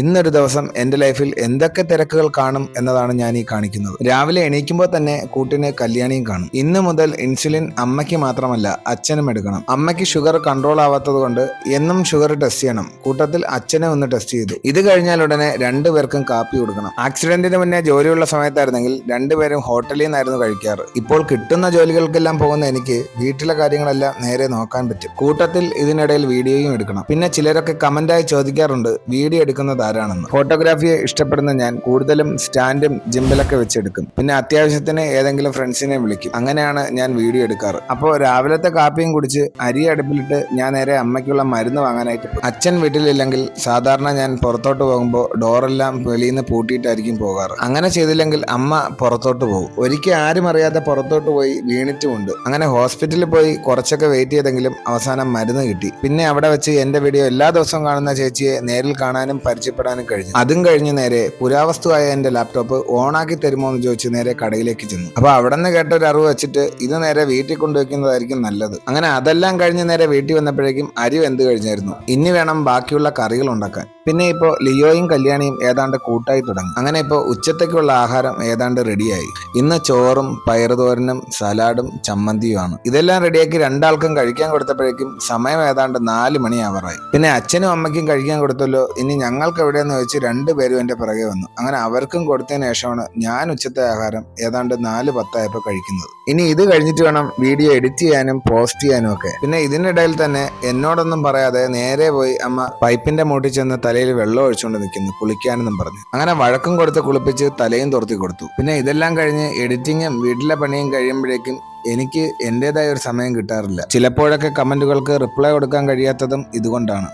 ഇന്നൊരു ദിവസം എന്റെ ലൈഫിൽ എന്തൊക്കെ തിരക്കുകൾ കാണും എന്നതാണ് ഞാൻ ഈ കാണിക്കുന്നത്. രാവിലെ എണീക്കുമ്പോൾ തന്നെ കൂട്ടിന് കല്യാണിയും കാണും. ഇന്ന് മുതൽ ഇൻസുലിൻ അമ്മയ്ക്ക് മാത്രമല്ല അച്ഛനും എടുക്കണം. അമ്മയ്ക്ക് ഷുഗർ കൺട്രോൾ ആവാത്തത് കൊണ്ട് എന്നും ഷുഗർ ടെസ്റ്റ് ചെയ്യണം. കൂട്ടത്തിൽ അച്ഛനെ ഒന്ന് ടെസ്റ്റ് ചെയ്തു. ഇത് കഴിഞ്ഞാൽ ഉടനെ രണ്ടുപേർക്കും കാപ്പി കൊടുക്കണം. ആക്സിഡന്റിന് മുന്നേ ജോലിയുള്ള സമയത്തായിരുന്നെങ്കിൽ രണ്ടുപേരും ഹോട്ടലിൽ നിന്നായിരുന്നു കഴിക്കാറ്. ഇപ്പോൾ കിട്ടുന്ന ജോലികൾക്കെല്ലാം പോകുന്ന എനിക്ക് വീട്ടിലെ കാര്യങ്ങളെല്ലാം നേരെ നോക്കാൻ പറ്റും. കൂട്ടത്തിൽ ഇതിനിടയിൽ വീഡിയോയും എടുക്കണം. പിന്നെ ചിലരൊക്കെ കമന്റായി ചോദിക്കാറുണ്ട് വീഡിയോ എടുക്കുന്നത് ആരാണെന്ന്. ഫോട്ടോഗ്രാഫിയെ ഇഷ്ടപ്പെടുന്ന ഞാൻ കൂടുതലും സ്റ്റാൻഡും ജിമ്പിലൊക്കെ വെച്ചെടുക്കും. പിന്നെ അത്യാവശ്യത്തിന് ഏതെങ്കിലും ഫ്രണ്ട്സിനെ വിളിക്കും. അങ്ങനെയാണ് ഞാൻ വീഡിയോ എടുക്കാറ്. അപ്പോൾ രാവിലത്തെ കാപ്പിയും കുടിച്ച് അരി അടുപ്പിലിട്ട് ഞാൻ നേരെ അമ്മയ്ക്കുള്ള മരുന്ന് വാങ്ങാനായിട്ട് അച്ഛൻ വീട്ടിലില്ലെങ്കിൽ സാധാരണ ഞാൻ പുറത്തോട്ട് പോകുമ്പോൾ ഡോറെല്ലാം വെളിയിൽ നിന്ന് പൂട്ടിയിട്ടായിരിക്കും പോകാറ്. അങ്ങനെ ചെയ്തില്ലെങ്കിൽ അമ്മ പുറത്തോട്ട് പോകും. ഒരിക്കൽ ആരും അറിയാതെ പുറത്തോട്ട് പോയി വീണിട്ടുമുണ്ട്. അങ്ങനെ ഹോസ്പിറ്റലിൽ പോയി കുറച്ചൊക്കെ വെയിറ്റ് ചെയ്തെങ്കിലും അവസാനം മരുന്ന് കിട്ടി. പിന്നെ അവിടെ വെച്ച് എന്റെ വീഡിയോ എല്ലാ ദിവസവും കാണുന്ന ചേച്ചിയെ നേരിൽ കാണാനും പരിചയപ്പെടാനും കഴിഞ്ഞു. അതും കഴിഞ്ഞ് നേരെ പുരാവസ്തുവായ എന്റെ ലാപ്ടോപ്പ് ഓണാക്കി തരുമോ എന്ന് ചോദിച്ച് നേരെ കടയിലേക്ക് ചെന്നു. അപ്പൊ അവിടെ നിന്ന് കേട്ട ഒരു അറിവ് വെച്ചിട്ട് ഇത് നേരെ വീട്ടിൽ കൊണ്ടുവയ്ക്കുന്നതായിരിക്കും നല്ലത്. അങ്ങനെ അതെല്ലാം കഴിഞ്ഞ് നേരെ വീട്ടിൽ വന്നപ്പോഴേക്കും അരി വെന്ത് കഴിഞ്ഞായിരുന്നു? ഇനി വേണം ബാക്കിയുള്ള കറികൾ ഉണ്ടാക്കാൻ. പിന്നെ ഇപ്പോ ലിയോയും കല്യാണിയും ഏതാണ്ട് കൂട്ടായി തുടങ്ങി. അങ്ങനെ ഇപ്പോ ഉച്ചത്തേക്കുള്ള ആഹാരം ഏതാണ്ട് റെഡിയായി ഇന്ന് ചോറും പയറുതോരനും സലാഡും ചമ്മന്തിയുമാണ്. ഇതെല്ലാം റെഡിയാക്കി രണ്ടാൾക്കും കഴിക്കാൻ കൊടുത്തപ്പോഴേക്കും സമയം ഏതാണ്ട് നാല് മണിയാവറായി. പിന്നെ അച്ഛനും അമ്മയ്ക്കും കഴിക്കാൻ കൊടുത്തല്ലോ. ഇനി ഞങ്ങൾക്ക് എവിടെയെന്ന് വെച്ച് രണ്ടുപേരും എന്റെ പിറകെ വന്നു. അങ്ങനെ അവർക്കും കൊടുത്തതിന് ശേഷമാണ് ഞാൻ ഉച്ചത്തെ ആഹാരം ഏതാണ്ട് നാല് പത്തായപ്പോൾ കഴിക്കുന്നത്. ഇനി ഇത് കഴിഞ്ഞിട്ട് വേണം വീഡിയോ എഡിറ്റ് ചെയ്യാനും പോസ്റ്റ് ചെയ്യാനും ഒക്കെ. പിന്നെ ഇതിനിടയിൽ തന്നെ എന്നോടൊന്നും പറയാതെ നേരെ പോയി അമ്മ പൈപ്പിന്റെ മൂട്ടിൽ ചെന്ന് തലയിൽ വെള്ളം ഒഴിച്ചുകൊണ്ട് നിൽക്കുന്നു കുളിക്കാനെന്നും പറഞ്ഞു. അങ്ങനെ വഴക്കും കൊടുത്ത് കുളിപ്പിച്ച് തലയും തുറത്തി കൊടുത്തു. പിന്നെ ഇതെല്ലാം കഴിഞ്ഞ് എഡിറ്റിങ്ങും വീട്ടിലെ പണിയും കഴിയുമ്പോഴേക്കും എനിക്ക് എന്റെതായ ഒരു സമയം കിട്ടാറില്ല. ചിലപ്പോഴൊക്കെ കമന്റുകൾക്ക് റിപ്ലൈ കൊടുക്കാൻ കഴിയാത്തതും ഇതുകൊണ്ടാണ്.